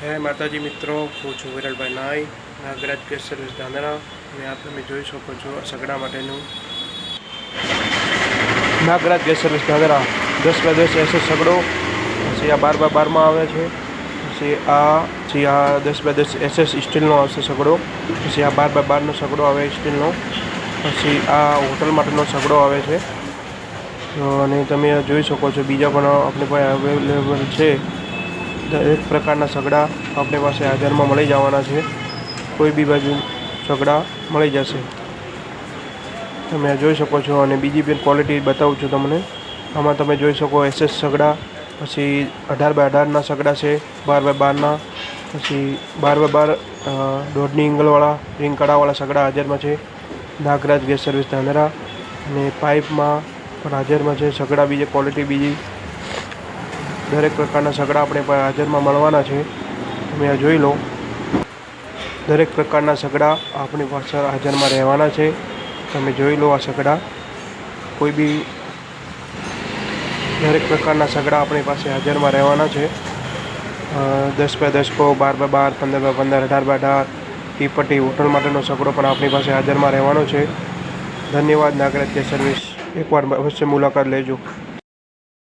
જય માતાજી મિત્રો, હું છું વિરલભાઈ નાઈ, નાગરાજ ગેસ સર્વિસ ધાંધરા અને આ તમે જોઈ શકો છો સગડા માટેનું. નાગરાજ ગેસ સર્વિસ ધાંધરા દસ બાય દસ એસએસ સગડો, પછી આ બાર બાય બારમાં આવે છે, પછી આ પછી આ દસ બાય દસ એસએસ સ્ટીલનો આવશે સગડો, પછી આ બાર બાય બારનો સગડો આવે સ્ટીલનો, પછી આ હોટલ માટેનો સગડો આવે છે. અને તમે જોઈ શકો છો બીજા પણ આપણી પાસે અવેલેબલ છે. દરેક પ્રકારના સગડા આપણી પાસે હાજરમાં મળી જવાના છે. કોઈ બી બાજુ સગડા મળી જશે. તમે જોઈ શકો છો અને બીજી પણ ક્વોલિટી બતાવું છું તમને. આમાં તમે જોઈ શકો એસએસ સગડા, પછી અઢાર બાય અઢારના સગડા છે, બાર બાય બારના પછી બાર બાય બાર દોઢની એંગલવાળા રિંગ કડાવાળા સગડા હાજરમાં છે. નાગરાજ ગેસ સર્વિસ ધાનેરા અને પાઇપમાં પણ હાજરમાં છે. સગડા બીજી ક્વોલિટી બીજી દરેક પ્રકારના સગડા આપણે હાજરમાં મળવાના છે. તમે આ જોઈ લો. દરેક પ્રકારના સગડા આપણી પાસે હાજરમાં રહેવાના છે. તમે જોઈ લો આ સગડા. કોઈ બી દરેક પ્રકારના સગડા આપણી પાસે હાજરમાં રહેવાના છે. દસ બાય દસ કો બાર બાય બાર, પંદર બાય પંદર, અઢાર બાય અઢાર ટીપટ્ટી હોટલ માટેનો સગડો પણ આપણી પાસે હાજરમાં રહેવાનો છે. ધન્યવાદ, નાગરાજ્ય સર્વિસ. એકવાર અવશ્ય મુલાકાત લેજો.